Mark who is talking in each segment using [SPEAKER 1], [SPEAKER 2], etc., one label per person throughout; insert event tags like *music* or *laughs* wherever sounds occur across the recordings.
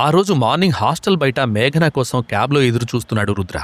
[SPEAKER 1] ఆ రోజు morning hostel బయట మేఘన కోసం క్యాబ్లో ఎదురు చూస్తున్నాడు రుద్ర.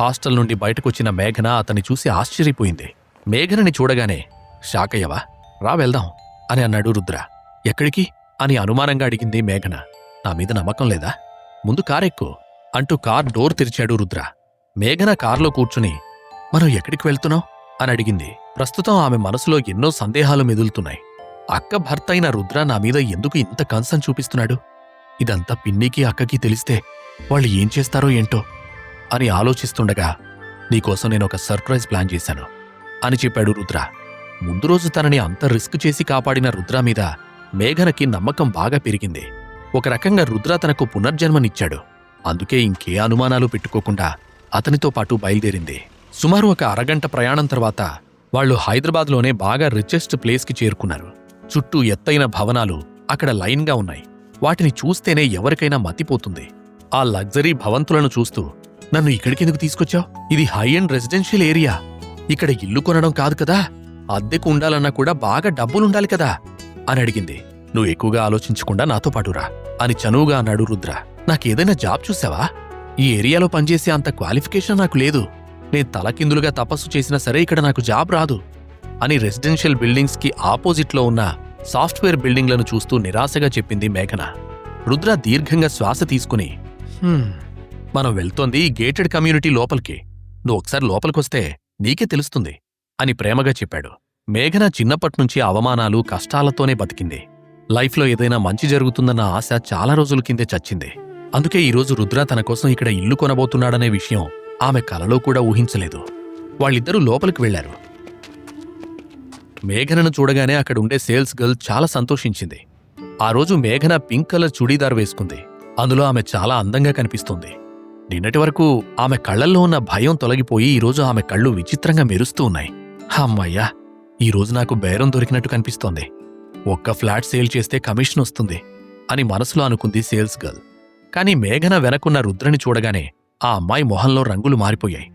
[SPEAKER 1] హాస్టల్ నుండి బయటకొచ్చిన మేఘన అతన్ని చూసి ఆశ్చర్యపోయింది. మేఘనని చూడగానే షాకయ్యవా రా వెళ్దాం అని అన్నాడు రుద్ర. ఎక్కడికి? అని అనుమానంగా అడిగింది మేఘన. నా మీద నమ్మకం లేదా? ముందు కారెక్కు అంటూ కార్ డోర్ తెరిచాడు రుద్ర. మేఘన కారులో కూర్చుని మనం ఎక్కడికి వెళ్తున్నాం? అని అడిగింది. ప్రస్తుతం ఆమె మనసులో ఎన్నో సందేహాలు మెదులుతున్నాయి. అక్క భర్త అయిన రుద్ర నా మీద ఎందుకు ఇంత కన్సర్న్ చూపిస్తున్నాడు? ఇదంతా పిన్నికి అక్కకి తెలిస్తే వాళ్ళు ఏం చేస్తారో ఏంటో అని ఆలోచిస్తుండగా నీకోసం నేను ఒక సర్ప్రైజ్ ప్లాన్ చేశాను అని చెప్పాడు రుద్ర. ముందు రోజు తనని అంత రిస్క్ చేసి కాపాడిన రుద్ర మీద మేఘనకి నమ్మకం బాగా పెరిగింది. ఒక రకంగా రుద్ర తనకు పునర్జన్మనిచ్చాడు. అందుకే ఇంకే అనుమానాలు పెట్టుకోకుండా అతనితో పాటు బయలుదేరింది. సుమారు ఒక అరగంట ప్రయాణం తర్వాత వాళ్ళు హైదరాబాద్లోనే బాగా రిచెస్ట్ ప్లేస్కి చేరుకున్నారు. చుట్టూ ఎత్తైన భవనాలు అక్కడ లైన్గా ఉన్నాయి. వాటిని చూస్తేనే ఎవరికైనా మతిపోతుంది. ఆ లగ్జరీ భవంతులను చూస్తూ నన్ను ఇక్కడికెందుకు తీసుకొచ్చావు? ఇది హై అండ్ రెసిడెన్షియల్ ఏరియా ఇక్కడ ఇల్లు కొనడం కాదు కదా. అద్దెకు ఉండాలన్నా కూడా బాగా డబ్బులుండాలి కదా. అని అడిగింది. నువ్వు ఎక్కువగా ఆలోచించకుండా నాతో పాటురా అని చనువుగా అన్నాడు రుద్ర. నాకేదైనా జాబ్ చూసావా? ఈ ఏరియాలో పనిచేసే అంత క్వాలిఫికేషన్ నాకు లేదు. నేను తలకిందులుగా తపస్సు చేసినా సరే ఇక్కడ నాకు జాబ్ రాదు. అని రెసిడెన్షియల్ బిల్డింగ్స్కి ఆపోజిట్లో ఉన్న సాఫ్ట్వేర్ బిల్డింగ్లను చూస్తూ నిరాశగా చెప్పింది మేఘన. రుద్ర దీర్ఘంగా శ్వాస తీసుకుని మనం వెళ్తోంది గేటెడ్ కమ్యూనిటీ లోపలికి. నువ్వు ఒకసారి లోపలికొస్తే నీకే తెలుస్తుంది అని ప్రేమగా చెప్పాడు. మేఘన చిన్నప్పట్నుంచి అవమానాలు కష్టాలతోనే బతికింది. లైఫ్లో ఏదైనా మంచి జరుగుతుందన్న ఆశ చాలా రోజుల కిందే చచ్చింది. అందుకే ఈరోజు రుద్ర తన కోసం ఇక్కడ ఇల్లు కొనబోతున్నాడనే విషయం ఆమె కలలో కూడా ఊహించలేదు. వాళ్ళిద్దరూ లోపలికి వెళ్ళారు మేఘనను చూడగానే అక్కడుండే సేల్స్ గర్ల్ చాలా సంతోషించింది. ఆ రోజు మేఘన పింక్ కలర్ చుడీదార్ వేసుకుంది. అందులో ఆమె చాలా అందంగా కనిపిస్తుంది. నిన్నటి వరకు ఆమె కళ్ళల్లో ఉన్న భయం తొలగిపోయి ఈరోజు ఆమె కళ్ళు విచిత్రంగా మెరుస్తూ ఉన్నాయి. అమ్మయ్యా! ఈరోజు నాకు బేరం దొరికినట్టు కనిపిస్తోంది. ఒక్క ఫ్లాట్ సేల్ చేస్తే కమిషన్ వస్తుంది అని మనసులో అనుకుంది సేల్స్ గర్ల్. కానీ మేఘన వెనకున్న రుద్రని చూడగానే ఆ అమ్మాయి మొహంలో రంగులు మారిపోయాయి.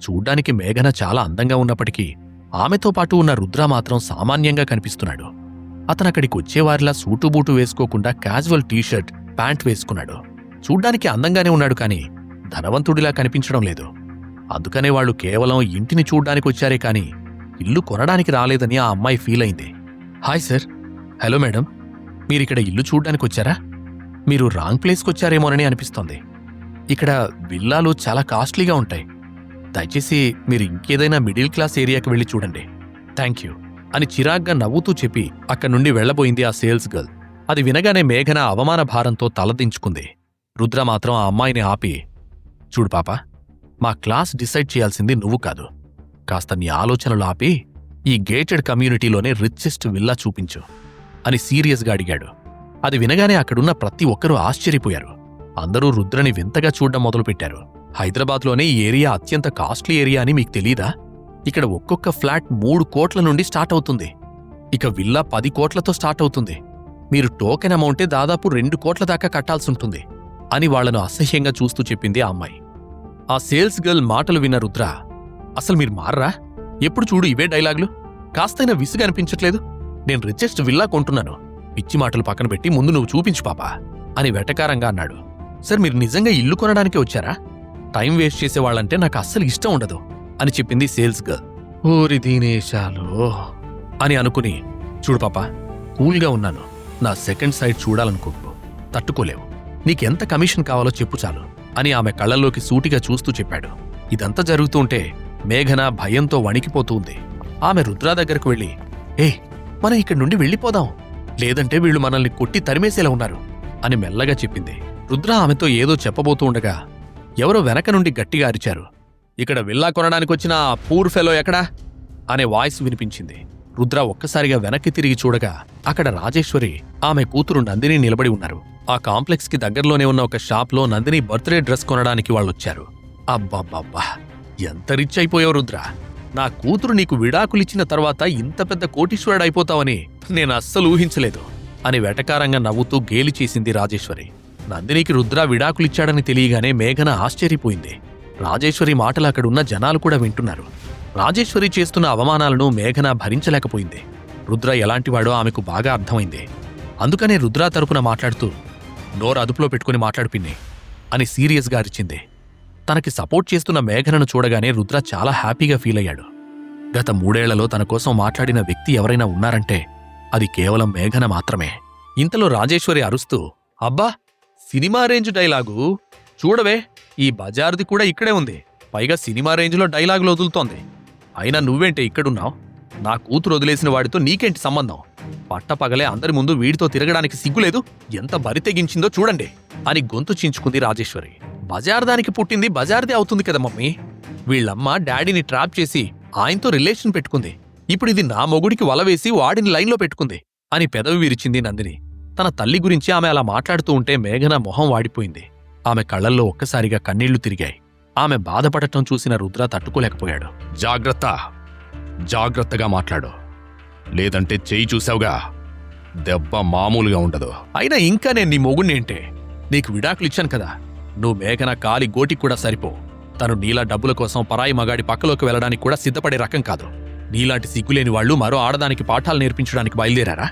[SPEAKER 1] చూడ్డానికి మేఘన చాలా అందంగా ఉన్నప్పటికీ ఆమెతో పాటు ఉన్న రుద్ర మాత్రం సామాన్యంగా కనిపిస్తున్నాడు. అతనక్కడికి వచ్చేవారిలా సూటుబూటు వేసుకోకుండా క్యాజువల్ టీషర్ట్ ప్యాంట్ వేసుకున్నాడు. చూడ్డానికి అందంగానే ఉన్నాడు కానీ ధనవంతుడిలా కనిపించడం లేదు. అందుకనే వాళ్ళు కేవలం ఇంటిని చూడ్డానికి వచ్చారే కానీ ఇల్లు కొనడానికి రాలేదని ఆ అమ్మాయి ఫీల్ అయింది. Hi sir. Hello madam. మీరిక్కడ ఇల్లు చూడ్డానికి వచ్చారా? మీరు రాంగ్ ప్లేస్కి వచ్చారేమోనని అనిపిస్తోంది. ఇక్కడ విల్లాలు చాలా కాస్ట్లీగా ఉంటాయి. దయచేసి మీరు ఇంకేదైనా మిడిల్ క్లాస్ ఏరియాకి వెళ్ళి చూడండి. Thank you. అని చిరాగ్గా నవ్వుతూ చెప్పి అక్కడి నుండి వెళ్ళబోయింది ఆ సేల్స్ గర్ల్. అది వినగానే మేఘన అవమాన భారంతో తలదించుకుంది రుద్ర మాత్రం ఆ అమ్మాయిని ఆపి చూడు పాప మా క్లాస్ డిసైడ్ చేయాల్సింది నువ్వు కాదు. కాస్త నీ ఆలోచనలు ఆపి ఈ గేటెడ్ కమ్యూనిటీలోనే రిచెస్ట్ విల్లా చూపించు అని సీరియస్గా అడిగాడు. అది వినగానే అక్కడున్న ప్రతి ఒక్కరూ ఆశ్చర్యపోయారు. అందరూ రుద్రని వింతగా చూడడం మొదలుపెట్టారు. హైదరాబాద్లోనే ఈ ఏరియా అత్యంత కాస్ట్లీ ఏరియా అని మీకు తెలీదా? ఇక్కడ ఒక్కొక్క ఫ్లాట్ మూడు కోట్ల నుండి స్టార్ట్ అవుతుంది. ఇక విల్లా పది కోట్లతో స్టార్ట్ అవుతుంది. మీరు టోకెన్ అమౌంటే దాదాపు రెండు కోట్ల దాకా కట్టాల్సుంటుంది అని వాళ్ళను అసహ్యంగా చూస్తూ చెప్పింది ఆ అమ్మాయి. ఆ సేల్స్ గర్ల్ మాటలు విన్న రుద్ర అసలు మీరు మారరా? ఎప్పుడు చూడు ఇవే డైలాగులు? కాస్తైనా విసుగు అనిపించట్లేదు. నేను రిచెస్ట్ విల్లా కొంటున్నాను. పిచ్చి మాటలు పక్కన పెట్టి ముందు నువ్వు చూపించు పాపా అని వెటకారంగా అన్నాడు. సార్ మీరు నిజంగా ఇల్లు కొనడానికి వచ్చారా? టైం వేస్ట్ చేసేవాళ్ళంటే నాకు అస్సలు ఇష్టం ఉండదు అని చెప్పింది సేల్స్ గర్ల్. ఓరి దీనేశాలు. అని అనుకుని చూడు పాపా కూల్గా ఉన్నాను. నా సెకండ్ సైడ్ చూడాలనుకోకు తట్టుకోలేవు. నీకెంత కమిషన్ కావాలో చెప్పు చాలు అని ఆమె కళ్ళల్లోకి సూటిగా చూస్తూ చెప్పాడు. ఇదంతా జరుగుతూ ఉంటే మేఘన భయంతో వణికిపోతూ ఉంది. ఆమె రుద్రా దగ్గరకు వెళ్ళి ఏ మనం ఇక్కడి నుండి వెళ్ళిపోదాం. లేదంటే వీళ్ళు మనల్ని కొట్టి తరిమేసేలా ఉన్నారు అని మెల్లగా చెప్పింది. రుద్ర ఆమెతో ఏదో చెప్పబోతూ ఉండగా ఎవరో వెనక నుండి గట్టిగా అరిచారు. ఇక్కడ విల్లా కొనడానికొచ్చిన ఆ పూర్ ఫెలో ఎక్కడా? అనే వాయిస్ వినిపించింది. రుద్ర ఒక్కసారిగా వెనక్కి తిరిగి చూడగా అక్కడ రాజేశ్వరి ఆమె కూతురు నందిని నిలబడి ఉన్నారు. ఆ కాంప్లెక్స్కి దగ్గరలోనే ఉన్న ఒక షాప్లో నందిని బర్త్డే డ్రెస్ కొనడానికి వాళ్ళొచ్చారు. అబ్బబ్బబ్బా! ఎంత రిచ్ అయిపోయావు రుద్ర! నా కూతురు నీకు విడాకులిచ్చిన తర్వాత ఇంత పెద్ద కోటీశ్వరుడైపోతావని నేను అస్సలు ఊహించలేదు అని వెటకారంగా నవ్వుతూ గేలి చేసింది రాజేశ్వరి. నందినికి రుద్ర విడాకులిచ్చాడని తెలియగానే మేఘన ఆశ్చర్యపోయింది. రాజేశ్వరి మాటలు అక్కడున్న జనాలు కూడా వింటున్నారు. రాజేశ్వరి చేస్తున్న అవమానాలను మేఘన భరించలేకపోయింది. రుద్ర ఎలాంటివాడో ఆమెకు బాగా అర్థమైంది. అందుకనే రుద్ర తరపున మాట్లాడుతూ నోరు అదుపులో పెట్టుకుని మాట్లాడిపిన్ని అని సీరియస్గా అరిచింది. తనకి సపోర్ట్ చేస్తున్న మేఘనను చూడగానే రుద్ర చాలా హ్యాపీగా ఫీల్ అయ్యాడు. గత మూడేళ్ళలో తన కోసం మాట్లాడిన వ్యక్తి ఎవరైనా ఉన్నారంటే అది కేవలం మేఘన మాత్రమే. ఇంతలో రాజేశ్వరి అరుస్తూ అబ్బా! Cinema range dialogue. చూడవే ఈ బజార్ది కూడా ఇక్కడే ఉంది. పైగా సినిమా రేంజ్లో డైలాగులు వదులుతోంది. అయినా నువ్వేంటే ఇక్కడున్నావు? నా కూతురు వదిలేసిన వాడితో నీకేంటి సంబంధం? పట్టపగలే అందరి ముందు వీడితో తిరగడానికి సిగ్గులేదు? ఎంత బరి తెగించిందో చూడండి. అని గొంతు చించుకుంది రాజేశ్వరి. బజార్ దానికి పుట్టింది బజార్దే అవుతుంది కదా మమ్మీ. వీళ్ళమ్మ డాడీని ట్రాప్ చేసి ఆయనతో రిలేషన్ పెట్టుకుంది. ఇప్పుడు ఇది నా మొగుడికి వల వేసి వాడిని లైన్లో పెట్టుకుంది. అని పెదవి విరిచింది నందిని. తన తల్లి గురించి ఆమె అలా మాట్లాడుతూ ఉంటే మేఘన మొహం వాడిపోయింది. ఆమె కళ్ళల్లో ఒక్కసారిగా కన్నీళ్ళు తిరిగాయి. ఆమె బాధపడటం చూసిన రుద్ర తట్టుకోలేకపోయాడు. జాగ్రత్త! జాగ్రత్తగా మాట్లాడు. లేదంటే చేయి చూసావుగా. దెబ్బ మామూలుగా ఉండదు. అయినా ఇంకా నేను నీ మొగుణ్ణేంటే నీకు విడాకులు ఇచ్చాను కదా. నువ్వు మేఘన కాలి గోటికి కూడా సరిపో. తను నీలా డబ్బుల కోసం పరాయి మగాడి పక్కలోకి వెళ్ళడానికి కూడా సిద్ధపడే రకం కాదు. నీలాంటి సిగ్గులేని వాళ్ళు మరో ఆడదానికి పాఠాలు నేర్పించడానికి బయలుదేరారా?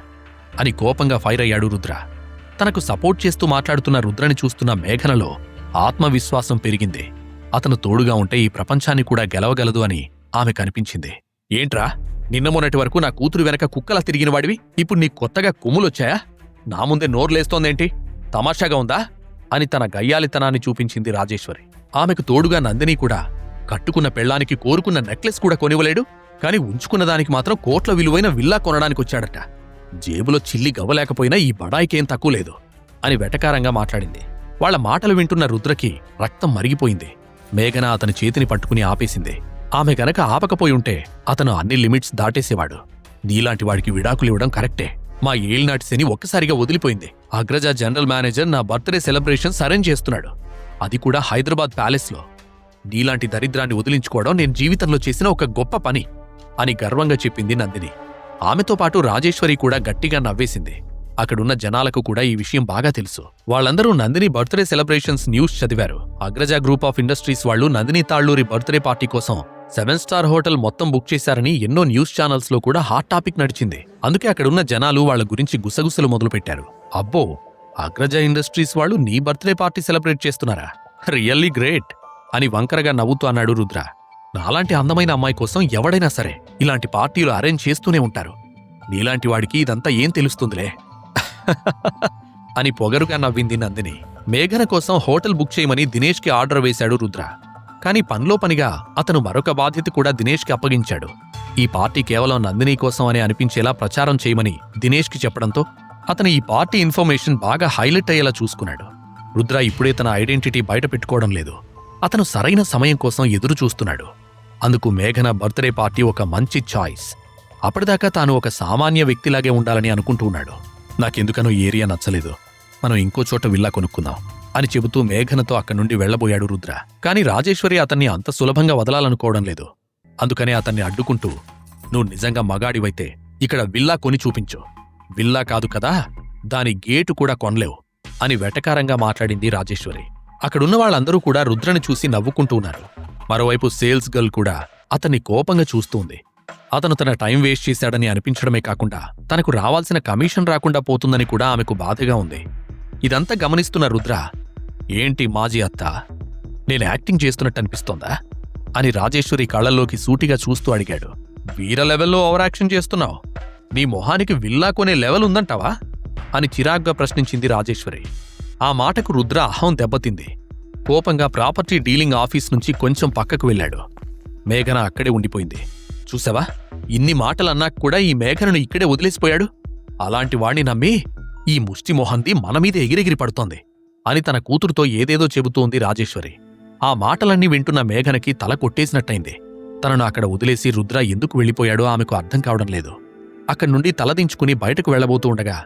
[SPEAKER 1] అని కోపంగా ఫైర్ అయ్యాడు రుద్ర. తనకు సపోర్ట్ చేస్తూ మాట్లాడుతున్న రుద్రని చూస్తున్న మేఘనలో ఆత్మవిశ్వాసం పెరిగింది. అతను తోడుగా ఉంటే ఈ ప్రపంచాన్ని కూడా గెలవగలదు అని ఆమె కనిపించింది. ఏంట్రా? నిన్న మొన్నటి వరకు నా కూతురు వెనక కుక్కలా తిరిగిన వాడివి ఇప్పుడు నీ కొత్తగా కొమ్ములొచ్చాయా? నా ముందే నోర్లేస్తోందేంటి? తమాషాగా ఉందా? అని తన గయ్యాలితనాన్ని చూపించింది రాజేశ్వరి. ఆమెకు తోడుగా నందిని కూడా కట్టుకున్న పెళ్ళానికి కోరుకున్న నెక్లెస్ కూడా కొనివ్వలేడు కాని ఉంచుకున్న దానికి మాత్రం కోట్ల విలువైన విల్లా కొనడానికి వచ్చాడట జేబులో చిల్లి గవ్వలేకపోయినా ఈ బడాయికేం తక్కువ లేదు అని వెటకారంగా మాట్లాడింది. వాళ్ళ మాటలు వింటున్న రుద్రకి రక్తం మరిగిపోయింది. మేఘన అతని చేతిని పట్టుకుని ఆపేసింది. ఆమె గనక ఆపకపోయి ఉంటే అతను అన్ని లిమిట్స్ దాటేసేవాడు. నీలాంటి వాడికి విడాకులు ఇవ్వడం కరెక్టే. మా ఏళ్ళనాటి శని ఒక్కసారిగా వదిలిపోయింది. అగ్రజ జనరల్ మేనేజర్ నా బర్త్డే సెలబ్రేషన్ అరేంజ్ చేస్తున్నాడు. అది కూడా హైదరాబాద్ ప్యాలెస్లో. నీలాంటి దరిద్రాన్ని వదిలించుకోవడం నేను జీవితంలో చేసిన ఒక గొప్ప పని అని గర్వంగా చెప్పింది నందిని. ఆమెతో పాటు రాజేశ్వరి కూడా గట్టిగా నవ్వేసింది. అక్కడున్న జనాలకు కూడా ఈ విషయం బాగా తెలుసు. వాళ్ళందరూ నందిని బర్త్డే సెలబ్రేషన్స్ న్యూస్ చదివారు. అగ్రజ గ్రూప్ ఆఫ్ ఇండస్ట్రీస్ వాళ్ళు నందిని తాళ్ళూరి బర్త్డే పార్టీ కోసం సెవెన్ స్టార్ హోటల్ మొత్తం బుక్ చేశారని ఎన్నో న్యూస్ ఛానల్స్లో కూడా హాట్ టాపిక్ నడిచింది. అందుకే అక్కడున్న జనాలు వాళ్ళ గురించి గుసగుసలు మొదలుపెట్టారు. అబ్బో! అగ్రజ ఇండస్ట్రీస్ వాళ్ళు నీ బర్త్డే పార్టీ సెలబ్రేట్ చేస్తున్నారా? Really great! అని వంకరగా నవ్వుతూ అన్నాడు రుద్ర. నాలాంటి అందమైన అమ్మాయి కోసం ఎవడైనా సరే ఇలాంటి పార్టీలు అరేంజ్ చేస్తూనే ఉంటారు. నీలాంటి వాడికి ఇదంతా ఏం తెలుస్తుందిలే? అని పొగరుగా నవ్వింది నందిని. మేఘన కోసం హోటల్ బుక్ చేయమని దినేష్కి ఆర్డర్ వేశాడు రుద్ర. కానీ పనిలో పనిగా అతను మరొక బాధ్యత కూడా దినేష్కి అప్పగించాడు. ఈ పార్టీ కేవలం నందిని కోసం అని అనిపించేలా ప్రచారం చేయమని దినేష్కి చెప్పడంతో అతను ఈ పార్టీ ఇన్ఫర్మేషన్ బాగా హైలైట్ అయ్యేలా చూసుకున్నాడు. రుద్ర ఇప్పుడే తన ఐడెంటిటీ బయట పెట్టుకోవడం లేదు. అతను సరైన సమయం కోసం ఎదురు చూస్తున్నాడు. అందుకు మేఘన బర్త్డే పార్టీ ఒక మంచి చాయిస్. అప్పటిదాకా తాను ఒక సామాన్య వ్యక్తిలాగే ఉండాలని అనుకుంటూ ఉన్నాడు. నాకెందుకనో ఏరియా నచ్చలేదు. మనం ఇంకో చోట విల్లా కొనుక్కుందాం అని చెబుతూ మేఘనతో అక్కడి నుండి వెళ్ళబోయాడు రుద్ర. కాని రాజేశ్వరి అతన్ని అంత సులభంగా వదలాలనుకోవడం లేదు. అందుకనే అతన్ని అడ్డుకుంటూ నువ్వు నిజంగా మగాడివైతే ఇక్కడ విల్లా కొని చూపించు. విల్లా కాదు కదా దాని గేటు కూడా కొనలేవు అని వెటకారంగా మాట్లాడింది రాజేశ్వరి. అక్కడున్న వాళ్ళందరూ కూడా రుద్రని చూసి నవ్వుకుంటూ ఉన్నారు. మరోవైపు సేల్స్ గర్ల్ కూడా అతన్ని కోపంగా చూస్తుంది. అతను తన టైం వేస్ట్ చేశాడని అనిపించడమే కాకుండా తనకు రావాల్సిన కమిషన్ రాకుండా పోతుందని కూడా ఆమెకు బాధగా ఉంది. ఇదంతా గమనిస్తున్న రుద్ర ఏంటి మాజీ అత్త? నేను యాక్టింగ్ చేస్తున్నట్టు అనిపిస్తోందా? అని రాజేశ్వరి కళ్ళల్లోకి సూటిగా చూస్తూ అడిగాడు. వీర లెవెల్లో ఓవర్ యాక్షన్ చేస్తున్నావు. నీ మొహానికి విల్లా కొనే లెవెల్ ఉందంటావా? అని చిరాగ్గా ప్రశ్నించింది రాజేశ్వరి. ఆ మాటకు రుద్ర అహం దెబ్బతింది. కోపంగా ప్రాపర్టీ డీలింగ్ ఆఫీస్ నుంచి కొంచెం పక్కకు వెళ్ళాడు. మేఘన అక్కడే ఉండిపోయింది. చూసావా? ఇన్ని మాటలన్నాక కూడా ఈ మేఘనను ఇక్కడే వదిలేసిపోయాడు. అలాంటి వాణ్ణి నమ్మి ఈ ముష్టి మొహంది మన ఎగిరెగిరి పడుతోంది అని తన కూతురుతో ఏదేదో చెబుతోంది రాజేశ్వరి. ఆ మాటలన్నీ వింటున్న మేఘనకి తల కొట్టేసినట్టయింది. తనను అక్కడ వదిలేసి రుద్ర ఎందుకు వెళ్ళిపోయాడో ఆమెకు అర్థం కావడం లేదు. అక్కడి నుండి తలదించుకుని బయటకు వెళ్ళబోతూ ఉండగా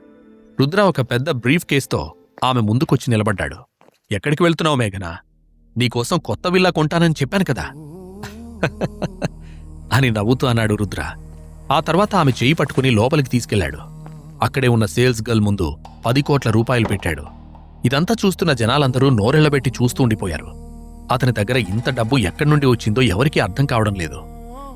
[SPEAKER 1] రుద్ర ఒక పెద్ద బ్రీఫ్ కేస్తో ఆమె ముందుకొచ్చి నిలబడ్డాడు. ఎక్కడికి వెళ్తున్నావు మేఘన? నీకోసం కొత్త విల్లా కొంటానని చెప్పాను కదా. *laughs* అని నవ్వుతూ అన్నాడు రుద్ర. ఆ తర్వాత ఆమె చేయి పట్టుకుని లోపలికి తీసుకెళ్ళాడు అక్కడే ఉన్న సేల్స్ గర్ల్ ముందు పది కోట్ల రూపాయలు పెట్టాడు. ఇదంతా చూస్తున్న జనాలందరూ నోరెళ్ళబెట్టి చూస్తూ ఉండిపోయారు. అతని దగ్గర ఇంత డబ్బు ఎక్కడి నుండి వచ్చిందో ఎవరికీ అర్థం కావడం లేదు.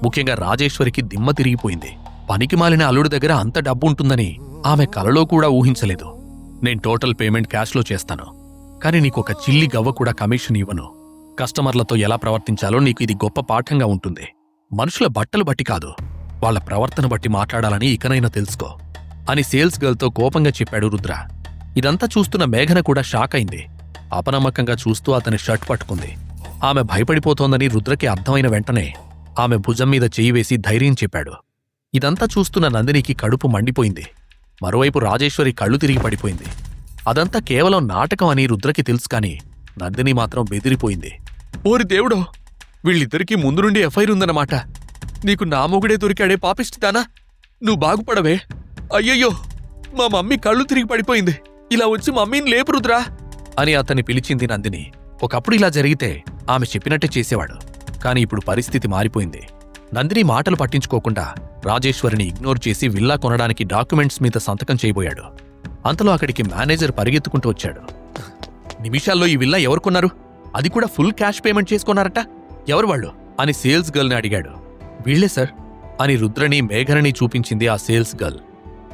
[SPEAKER 1] ముఖ్యంగా రాజేశ్వరికి దిమ్మ తిరిగిపోయింది. పనికి మాలిన అల్లుడి దగ్గర అంత డబ్బు ఉంటుందని ఆమె కలలో కూడా ఊహించలేదు. నేను టోటల్ పేమెంట్ క్యాష్లో చేస్తాను. కానీ నీకు ఒక చిల్లి గవ్వ కూడా కమిషన్ ఇవ్వను. కస్టమర్లతో ఎలా ప్రవర్తించాలో నీకు ఇది గొప్ప పాఠంగా ఉంటుంది. మనుషుల బట్టలు బట్టి కాదు. వాళ్ళ ప్రవర్తన బట్టి మాట్లాడాలని ఇకనైనా తెలుసుకో. అని సేల్స్ గర్ల్తో కోపంగా చెప్పాడు రుద్ర. ఇదంతా చూస్తున్న మేఘన కూడా షాక్ అయింది. అపనమ్మకంగా చూస్తూ అతని షర్ట్ పట్టుకుంది. ఆమె భయపడిపోతోందని రుద్రకి అర్థమైన వెంటనే ఆమె భుజం మీద చెయ్యి వేసి ధైర్యం చెప్పాడు. ఇదంతా చూస్తున్న నందినికి కడుపు మండిపోయింది. మరోవైపు రాజేశ్వరి కళ్ళు తిరిగి పడిపోయింది. అదంతా కేవలం నాటకం అని రుద్రకి తెలుసు కాని నందిని మాత్రం బెదిరిపోయింది. ఓరి దేవుడో వీళ్ళిద్దరికీ ముందు నుండి ఎఫ్ఐఆర్ ఉందన్నమాట. నీకు నా మొగుడే దొరికాడే పాపిస్తుతానా నువ్వు బాగుపడవే. అయ్యయ్యో మా మమ్మీ కళ్ళు తిరిగి పడిపోయింది. ఇలా వచ్చి మమ్మీని లేపు రుద్రా. అని అతన్ని పిలిచింది నందిని. ఒకప్పుడు ఇలా జరిగితే ఆమె చెప్పినట్టే చేసేవాడు. కాని ఇప్పుడు పరిస్థితి మారిపోయింది. నందిని మాటలు పట్టించుకోకుండా రాజేశ్వరిని ఇగ్నోర్ చేసి విల్లా కొనడానికి డాక్యుమెంట్స్ మీద సంతకం చేయబోయాడు. అంతలో అక్కడికి మేనేజర్ పరిగెత్తుకుంటూ వచ్చాడు. నిమిషాల్లో ఈ విల్లా ఎవరు కొన్నారు? అది కూడా ఫుల్ క్యాష్ పేమెంట్ చేసుకున్నారట? ఎవరు వాళ్ళు? అని సేల్స్ గర్ల్ని అడిగాడు. వీళ్ళే సార్? అని రుద్రని మేఘనని చూపించింది ఆ సేల్స్ గర్ల్.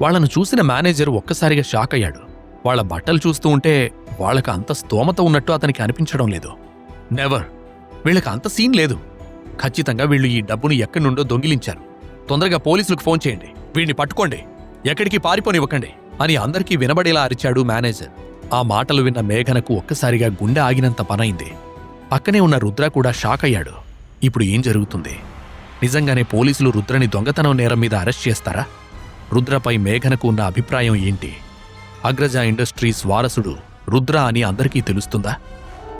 [SPEAKER 1] వాళ్ళను చూసిన మేనేజర్ ఒక్కసారిగా షాక్ అయ్యాడు. వాళ్ళ బట్టలు చూస్తూ ఉంటే వాళ్ళకి అంత స్తోమత ఉన్నట్టు అతనికి అనిపించడం లేదు. నెవర్! వీళ్ళకి అంత సీన్ లేదు. ఖచ్చితంగా వీళ్ళు ఈ డబ్బును ఎక్కడి నుండో దొంగిలించారు. తొందరగా పోలీసులకు ఫోన్ చేయండి. వీడిని పట్టుకోండి. ఎక్కడికి పారిపోనివ్వకండి అని అందరికీ వినబడేలా అరిచాడు మేనేజర్. ఆ మాటలు విన్న మేఘనకు ఒక్కసారిగా గుండె ఆగినంత పనైంది. పక్కనే ఉన్న రుద్ర కూడా షాక్ అయ్యాడు. ఇప్పుడు ఏం జరుగుతుంది? నిజంగానే పోలీసులు రుద్రని దొంగతనం నేరం మీద అరెస్ట్ చేస్తారా? రుద్రపై మేఘనకు ఉన్న అభిప్రాయం ఏంటి? అగ్రజ ఇండస్ట్రీస్ వారసుడు రుద్ర అని అందరికీ తెలుస్తుందా?